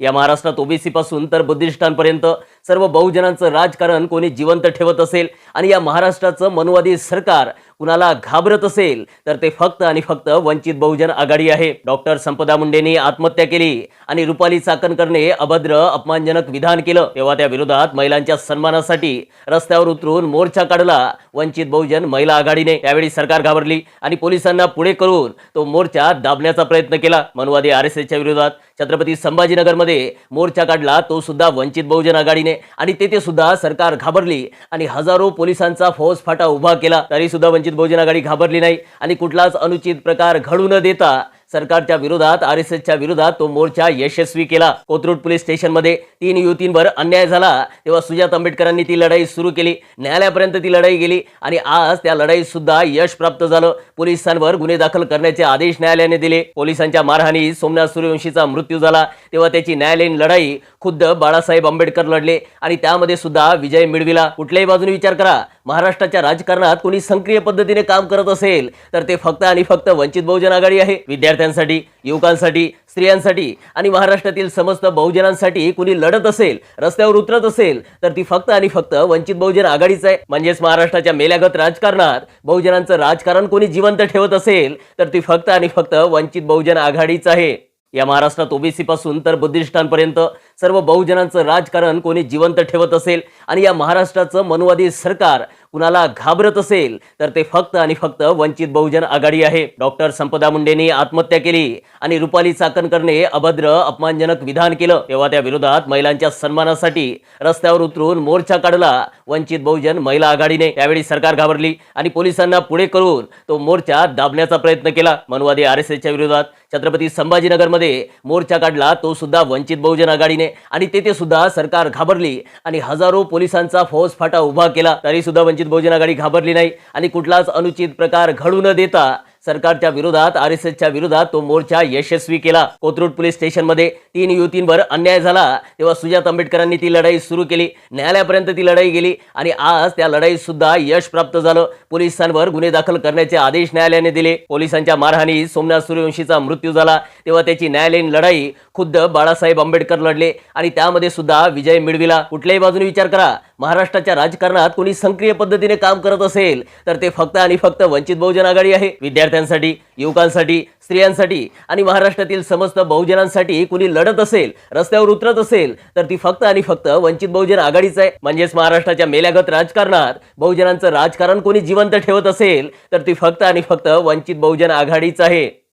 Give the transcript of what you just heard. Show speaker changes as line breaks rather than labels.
या महाराष्ट्रात ओबीसीपासून तर बुद्धिस्टांपर्यंत सर्व बहुजनांचं राजकारण कोणी जिवंत ठेवत असेल आणि या महाराष्ट्राचं मनुवादी सरकार कुणाला घाबरत असेल तर ते फक्त आणि फक्त वंचित बहुजन आघाडी आहे. डॉक्टर संपदा मुंडेंनी आत्महत्या केली आणि रुपाली चाकणकरने अभद्र अपमानजनक विधान केलं. तेव्हा त्या विरोधात महिलांच्या सन्मानासाठी रस्त्यावर उतरून मोर्चा काढला वंचित बहुजन महिला आघाडीने. त्यावेळी सरकार घाबरली आणि पोलिसांना पुढे करून तो मोर्चा दाबण्याचा प्रयत्न केला. मनुवादी आर एस एसच्या विरोधात छत्रपती संभाजीनगरमध्ये मोर्चा काढला तो सुद्धा वंचित बहुजन आघाडीने. आणि तेथे सुद्धा सरकार घाबरली आणि हजारो पोलिसांचा फौजफाटा उभा केला तरी सुद्धा वंचित बहुजन आघाडी घाबरली नाही. आणि कुठलाच अनुचित प्रकार घडू न देता सरकारच्या विरोधात आर एस एसच्या विरोधात तो मोर्चा यशस्वी केला. कोथरूड पोलीस स्टेशनमध्ये तीन युवतींवर अन्याय झाला. तेव्हा सुजात आंबेडकरांनी ती लढाई सुरू केली. न्यायालयापर्यंत ती लढाई गेली आणि आज त्या लढाईत सुद्धा यश प्राप्त झालं. पोलिसांवर गुन्हे दाखल करण्याचे आदेश न्यायालयाने दिले. पोलिसांच्या मारहाणीत सोमनाथ सूर्यवंशीचा मृत्यू झाला. तेव्हा त्याची न्यायालयीन लढाई खुद्द बाळासाहेब आंबेडकर लढले आणि त्यामध्ये सुद्धा विजय मिळविला. कुठल्याही बाजूने विचार करा. महाराष्ट्राच्या राजकारणात कोणी सक्रिय पद्धतीने काम करत असेल तर ते फक्त आणि फक्त वंचित बहुजन आघाडी आहे. विद्यार्थ्यांसाठी युवकांसाठी स्त्रियांसाठी आणि महाराष्ट्रातील समस्त बहुजनांसाठी कुणी लढत असेल रस्त्यावर उतरत असेल तर ती फक्त आणि फक्त वंचित बहुजन आघाडीच आहे. म्हणजेच महाराष्ट्राच्या मेल्यागत राजकारणात बहुजनांचं राजकारण कोणी जिवंत ठेवत असेल तर ती फक्त आणि फक्त वंचित बहुजन आघाडीच आहे. या महाराष्ट्रात ओबीसी पासून तर बुद्धिस्टांपर्यंत सर्व बहुजनांचं राजकारण कोणी जिवंत ठेवत असेल आणि या महाराष्ट्राचं मनुवादी सरकार कुणाला घाबरत असेल तर ते फक्त आणि फक्त वंचित बहुजन आघाडी आहे. डॉक्टर संपदा मुंडेंनी आत्महत्या केली आणि रुपाली चाकणकरने अभद्र अपमानजनक विधान केलं. तेव्हा त्या विरोधात महिलांच्या सन्मानासाठी रस्त्यावर उतरून मोर्चा काढला वंचित बहुजन महिला आघाडीने. त्यावेळी सरकार घाबरली आणि पोलिसांना पुढे करून तो मोर्चा दाबण्याचा प्रयत्न केला. मनुवादी आर एस एसच्या विरोधात छत्रपती संभाजीनगरमध्ये मोर्चा काढला तो सुद्धा वंचित बहुजन आघाडीने. आणि तेथे सुद्धा सरकार घाबरली आणि हजारो पोलिसांचा फौजफाटा उभा केला. तरी सुद्धा वंचित बहुजन आघाडी घाबरली नाही. आणि कुठलाच अनुचित प्रकार घडू न देता सरकारच्या विरोधात आर एस एसच्या विरोधात तो मोर्चा यशस्वी केला. कोथरूड पोलीस स्टेशनमध्ये तीन युवतींवर अन्याय झाला. तेव्हा सुजात आंबेडकरांनी ती लढाई सुरू केली. न्यायालयापर्यंत ती लढाई गेली आणि आज त्या लढाईत सुद्धा यश प्राप्त झालं. पोलिसांवर गुन्हे दाखल करण्याचे आदेश न्यायालयाने दिले. पोलिसांच्या मारहाणीत सोमनाथ सूर्यवंशीचा मृत्यू झाला. तेव्हा त्याची न्यायालयीन लढाई खुद्द बाळासाहेब आंबेडकर लढले आणि त्यामध्ये सुद्धा विजय मिळविला. कुठल्याही बाजूने विचार करा. महाराष्ट्राच्या राजकारणात कोणी सक्रिय पद्धतीने काम करत असेल तर ते फक्त आणि फक्त वंचित बहुजन आघाडी आहे. विद्यार्थ्यांसाठी युवकांसाठी स्त्रियांसाठी आणि महाराष्ट्रातील समस्त बहुजनांसाठी कुणी लढत असेल रस्त्यावर उतरत असेल तर ती फक्त आणि फक्त वंचित बहुजन आघाडीच आहे. म्हणजेच महाराष्ट्राच्या मेल्यागत राजकारणात बहुजनांचं राजकारण कोणी जिवंत ठेवत असेल तर ती फक्त आणि फक्त वंचित बहुजन आघाडीच आहे.